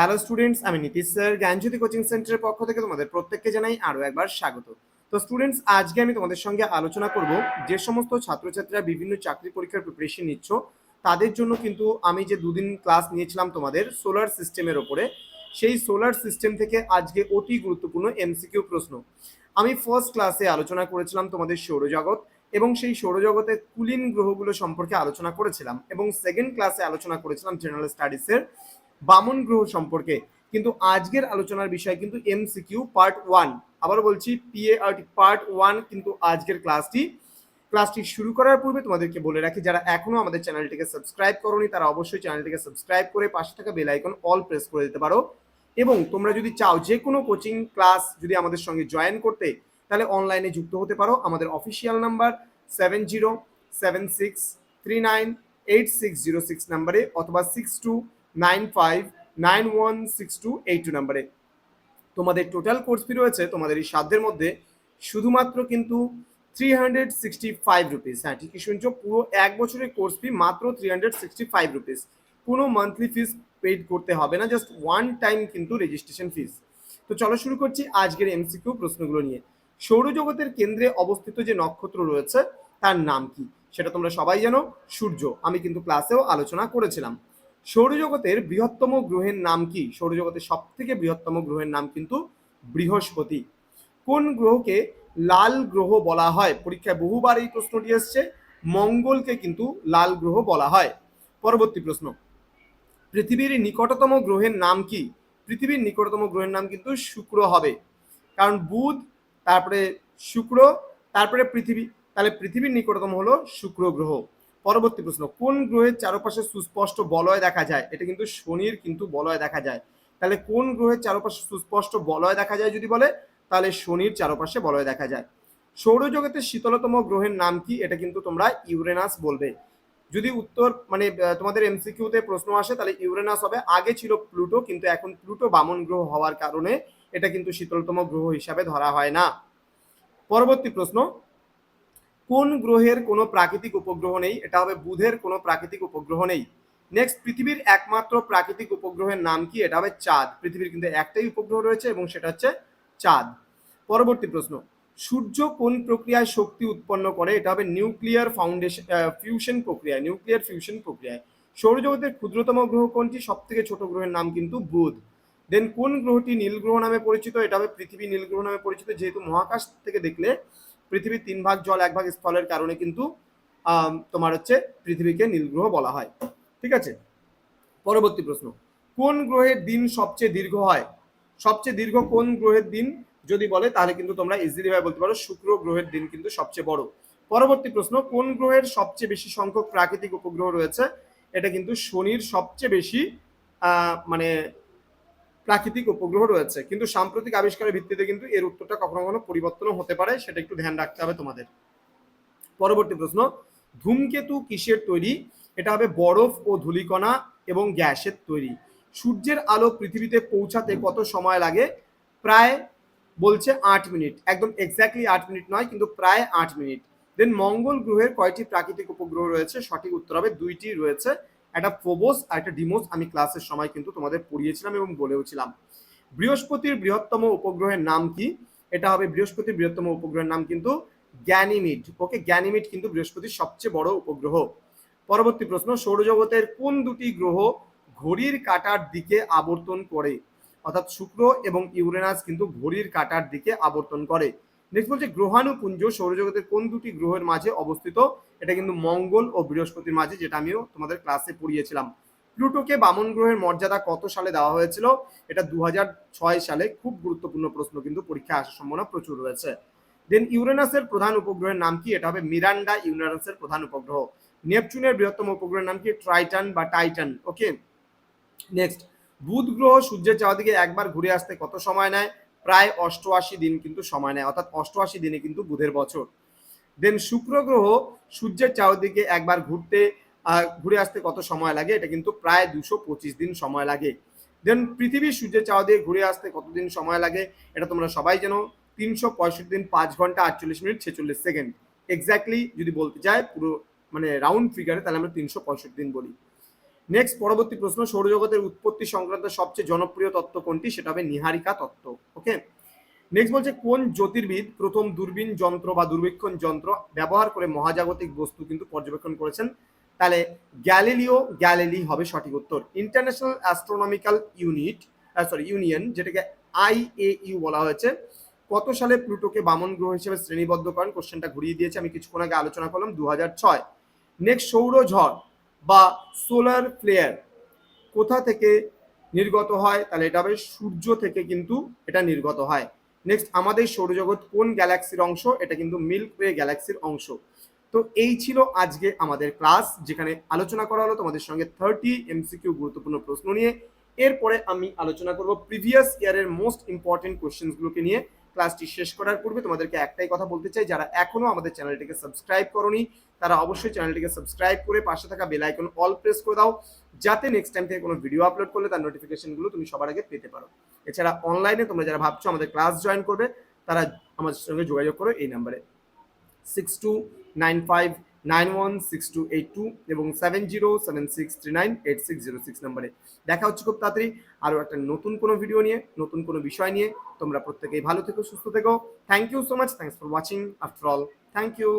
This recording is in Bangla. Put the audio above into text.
হ্যালো স্টুডেন্টস আমি নীতিশ স্যার। জ্ঞানজ্যোতি কোচিং সেন্টারের পক্ষ থেকে তোমাদের প্রত্যেককে জানাই আরও একবার স্বাগত। তো স্টুডেন্টস আজকে আমি তোমাদের সঙ্গে আলোচনা করব যে সমস্ত ছাত্রছাত্রীরা বিভিন্ন চাকরি পরীক্ষার প্রিপারেশন নিচ্ছ, তাদের জন্য কিন্তু আমি যে দুদিন ক্লাস নিয়েছিলাম তোমাদের সোলার সিস্টেমের ওপরে, সেই সোলার সিস্টেম থেকে আজকে অতি গুরুত্বপূর্ণ এমসিকিউ প্রশ্ন। আমি ফার্স্ট ক্লাসে আলোচনা করেছিলাম তোমাদের সৌরজগৎ এবং সেই সৌরজগতের কুলিন গ্রহগুলো সম্পর্কে আলোচনা করেছিলাম এবং সেকেন্ড ক্লাসে আলোচনা করেছিলাম জেনারেল স্টাডিজের বামন গ্রহ সম্পর্কে। কিন্তু আজকের আলোচনার বিষয় কিন্তু এমসিকিউ পার্ট ওয়ান আবার বলছি পিএআরটি পার্ট ওয়ান কিন্তু আজকের ক্লাসটি ক্লাসটি শুরু করার পূর্বে তোমাদেরকে বলে রাখি, যারা এখনও আমাদের চ্যানেলটিকে সাবস্ক্রাইব করোনি, তারা অবশ্যই চ্যানেলটিকে সাবস্ক্রাইব করে পাশে থাকা বেল আইকন অল প্রেস করে দিতে পারো। এবং তোমরা যদি চাও যে কোনো কোচিং ক্লাস যদি আমাদের সঙ্গে জয়েন করতে, তাহলে অনলাইনে যুক্ত হতে পারো। আমাদের official number seven zero seven six three nine eight six zero six নাম্বারে অথবা six two nine five nine one six two eight two নাম্বারে। তোমাদের টোটাল কোর্স ফি রয়েছে, তোমাদের এই সাধ্যের মধ্যে শুধুমাত্র কিন্তু three hundred sixty five rupees হ্যাঁ ঠিকই শুনছো, পুরো এক বছরের কোর্স ফি মাত্র three hundred sixty five rupees কোনো মান্থলি ফিস পেড করতে হবে না জাস্ট ওয়ান টাইম কিন্তু রেজিস্ট্রেশন ফিস তো চলো শুরু করছি আজকের এমসিকিউ প্রশ্নগুলো নিয়ে। সৌরজগতের কেন্দ্রে অবস্থিত যে নক্ষত্র রয়েছে, তার নাম কি? সেটা তোমরা সবাই জানো, সূর্য। আমি কিন্তু ক্লাসেও আলোচনা করেছিলাম। সৌরজগতের বৃহত্তম গ্রহের নাম কি? সৌরজগতের সব থেকে বৃহত্তম গ্রহের নাম কিন্তু বৃহস্পতি। কোন গ্রহকে লাল গ্রহ বলা হয়? পরীক্ষায় বহুবার এই প্রশ্নটি এসছে। মঙ্গলকে কিন্তু লাল গ্রহ বলা হয়। পরবর্তী প্রশ্ন। পৃথিবীর নিকটতম গ্রহের নাম কি? পৃথিবীর নিকটতম গ্রহের নাম কিন্তু শুক্র হবে। কারণ বুধ, তারপরে শুক্র, তারপরে পৃথিবী, তাহলে পৃথিবীর নিকটতম হলো শুক্র গ্রহ। পরবর্তী প্রশ্ন, কোন গ্রহের চারপাশে সুস্পষ্ট বলয় দেখা যায়? এটা কিন্তু শনির কিন্তু বলয় দেখা যায়। তাহলে কোন গ্রহের চারপাশে সুস্পষ্ট বলয় দেখা যায় যদি বলে? তাহলে শনির চারপাশে বলয় দেখা যায়। সৌরজগতের শীতলতম গ্রহের নাম কি? এটা কিন্তু তোমরা ইউরেনাস বলবে। যদি উত্তর মানে তোমাদের এমসিকিউতে প্রশ্ন আসে, তাহলে ইউরেনাস হবে। আগে ছিল প্লুটো, কিন্তু এখন প্লুটো বামন গ্রহ হওয়ার কারণে এটা কিন্তু শীতলতম গ্রহ হিসাবে ধরা হয় না। পরবর্তী প্রশ্ন কোন গ্রহের কোনো প্রাকৃতিক উপগ্রহ নেই? এটা হবে বুধের কোনো প্রাকৃতিক উপগ্রহ নেই। নেক্সট পৃথিবীর একমাত্র প্রাকৃতিক উপগ্রহের নাম কি? এটা হবে চাঁদ। পৃথিবীর কিন্তু একটাই উপগ্রহ রয়েছে এবং সেটা হচ্ছে চাঁদ। পরবর্তী প্রশ্ন, সূর্য কোন প্রক্রিয়ায় শক্তি উৎপন্ন করে? এটা হবে নিউক্লিয়ার ফাউন্ডেশন ফিউশন প্রক্রিয়ায়, নিউক্লিয়ার ফিউশন প্রক্রিয়ায়। সৌরজগতের ক্ষুদ্রতম গ্রহ কোনটি? সব থেকে ছোট গ্রহের নাম কিন্তু বুধ। দেন কোন গ্রহটি নীল গ্রহ নামে পরিচিত? এটা হবে পৃথিবী নীল গ্রহ নামে পরিচিত, যেহেতু মহাকাশ থেকে দেখলে পৃথিবীর তিন ভাগ জল, এক ভাগ স্থলের কারণে কিন্তু তোমার হচ্ছে পৃথিবীকে নীলগ্রহ বলা হয়। ঠিক আছে? পরবর্তী প্রশ্ন। কোন গ্রহের দিন সবচেয়ে দীর্ঘ হয়? সবচেয়ে দীর্ঘ কোন গ্রহের দিন? যদি বলে, তাহলে কিন্তু তোমরা ইজিলি ভাবে বলতে পারো, শুক্র গ্রহের দিন কিন্তু সবচেয়ে বড়। পরবর্তী প্রশ্ন, কোন গ্রহের সবচেয়ে বেশি সংখ্যক প্রাকৃতিক উপগ্রহ রয়েছে? এটা কিন্তু শনির সবচেয়ে বেশি মানে প্রাকৃতিক উপগ্রহ রয়েছে, কিন্তু সাম্প্রতিক আবিষ্কারের ভিত্তিতে কিন্তু এর উত্তরটা কখনো কখনো পরিবর্তনও হতে পারে, সেটা একটু ধ্যান রাখতে হবে তোমাদের। পরবর্তী প্রশ্ন, ধূমকেতু কিসের তৈরি? এটা হবে বরফ ও ধূলিকণা এবং গ্যাসের তৈরি। সূর্যের আলো পৃথিবীতে পৌঁছাতে কত সময় লাগে? প্রায় বলছে আট মিনিট। একদম এক্স্যাক্টলি আট মিনিট নয়, কিন্তু প্রায় আট মিনিট। দেন মঙ্গল গ্রহের কয়টি প্রাকৃতিক উপগ্রহ রয়েছে? সঠিক উত্তর হবে দুইটি রয়েছে। একটা ফোবোস আর একটা ডিমোস আমি ক্লাসের সময় কিন্তু তোমাদের পড়িয়েছিলাম এবং বলেওছিলাম বৃহস্পতির বৃহত্তম উপগ্রহের নাম কি? এটা হবে বৃহস্পতির বৃহত্তম উপগ্রহের নাম কিন্তু গ্যানিমিড। ওকে, গ্যানিমিড কিন্তু বৃহস্পতির সবচেয়ে বড় উপগ্রহ। পরবর্তী প্রশ্ন, সৌরজগতের কোন দুটি গ্রহ ঘড়ির কাঁটার দিকে আবর্তন করে? অর্থাৎ শুক্র এবং ইউরেনাস কিন্তু ঘড়ির কাঁটার দিকে আবর্তন করে। নেক্সট বলছে, গ্রহাণুপুঞ্জ সৌরজগতের কোন দুটি গ্রহের মাঝে অবস্থিত? এটা কিন্তু মঙ্গল ও বৃহস্পতির মাঝে, যেটা আমিও তোমাদের ক্লাসে পড়িয়েছিলাম। প্লুটোকে বামন গ্রহের মর্যাদা কত সালে দেওয়া হয়েছিল? এটা দু হাজার ছয় সালে খুব গুরুত্বপূর্ণ প্রশ্ন, কিন্তু পরীক্ষায় আসার সম্ভাবনা প্রচুর রয়েছে। দেন ইউরেনাসের প্রধান উপগ্রহের নাম কি? এটা হবে মিরান্ডা ইউরেনাসের প্রধান উপগ্রহ। নেপচুনের বৃহত্তম উপগ্রহের নাম কি? ট্রাইটান বা টাইটান ওকে নেক্সট বুধ গ্রহ সূর্যের চারদিকে একবার ঘুরে আসতে কত সময় নেয়? প্রায় অষ্টআশি দিন কিন্তু সময় নেয়, অর্থাৎ অষ্টআশি দিনে কিন্তু বুধের বছর। দেন শুক্র গ্রহ সূর্যের চারদিকে একবার ঘুরতে ঘুরে আসতে কত সময় লাগে? এটা কিন্তু প্রায় দুশো পঁচিশ দিন সময় লাগে। দেন পৃথিবী সূর্যের চারদিকে ঘুরে আসতে কতদিন সময় লাগে? এটা তোমরা সবাই জানো। তিনশো পঁয়ষট্টি দিন, পাঁচ ঘণ্টা আটচল্লিশ মিনিট, ছেচল্লিশ সেকেন্ড। এক্স্যাক্টলি যদি বলতে চাই, পুরো মানে রাউন্ড ফিগারে তাহলে আমরা তিনশো পঁয়ষট্টি দিন বলি। নেক্সট পরবর্তী প্রশ্ন, সৌরজগতের উৎপত্তি সংক্রান্ত সবচেয়ে জনপ্রিয় তত্ত্ব কোনটি? সেটা হবে নিহারিকা তত্ত্ব। ওকে নেক্সট বলছে, কোন জ্যোতির্বিদ প্রথম দূরবীন যন্ত্র বা দূরবীক্ষণ যন্ত্র ব্যবহার করে মহাজাগতিক বস্তু কিন্তু পর্যবেক্ষণ করেছেন? তাহলে গ্যালিলিও গ্যালিলি হবে সঠিক উত্তর। International astronomical unit sorry union যেটাকে আইএইউ বলা হয়েছে। কত সালে প্লুটোকে বামন গ্রহ হিসেবে শ্রেণীবদ্ধ করেন কোশ্চেনটা ঘুরিয়ে দিয়েছে, আমি কিছুক্ষণ আগে আলোচনা করলাম দু ছয়। নেক্সট সৌরঝড় বা সোলার ফ্লেয়ার কোথা থেকে নির্গত হয়, তাহলে এটা হবে সূর্য থেকে কিন্তু এটা নির্গত হয়। নেক্সট আমাদের সৌরজগৎ কোন গ্যালাক্সির অংশ? এটা কিন্তু মিল্ক ওয়ে গ্যালাক্সির অংশ। তো এই ছিল আজকে আমাদের ক্লাস যেখানে আলোচনা করা হলো তোমাদের সঙ্গে থার্টি এমসিকিউ গুরুত্বপূর্ণ প্রশ্ন নিয়ে। এরপরে আমি আলোচনা করব প্রিভিয়াস ইয়ারের মোস্ট ইম্পর্টেন্ট কোশ্চেনগুলোকে নিয়ে। ক্লাসটি শেষ করার পূর্বে তোমাদেরকে একটাই কথা বলতে চাই, যারা এখনও আমাদের চ্যানেলটিকে সাবস্ক্রাইব করনি, তারা অবশ্যই চ্যানেলটিকে সাবস্ক্রাইব করে পাশে থাকা বেল আইকন অল প্রেস করে দাও, যাতে নেক্সট টাইম থেকে কোনো ভিডিও আপলোড করলে তার নোটিফিকেশনগুলো তুমি সবার আগে পেতে পারো। এছাড়া অনলাইনে তোমরা যারা ভাবছ আমাদের ক্লাস জয়েন করবে, তারা আমাদের সঙ্গে যোগাযোগ করো এই নাম্বারে six two nine five nine one six two eight two এবং seven zero seven six three nine eight six zero six নাম্বারে। দেখা হচ্ছে খুব তাড়াতাড়ি আরও একটা নতুন কোনো ভিডিও নিয়ে, নতুন কোনো বিষয় নিয়ে। তোমরা প্রত্যেকেই ভালো থেকো, সুস্থ থেকো। Thank you so much thanks for watching after all thank you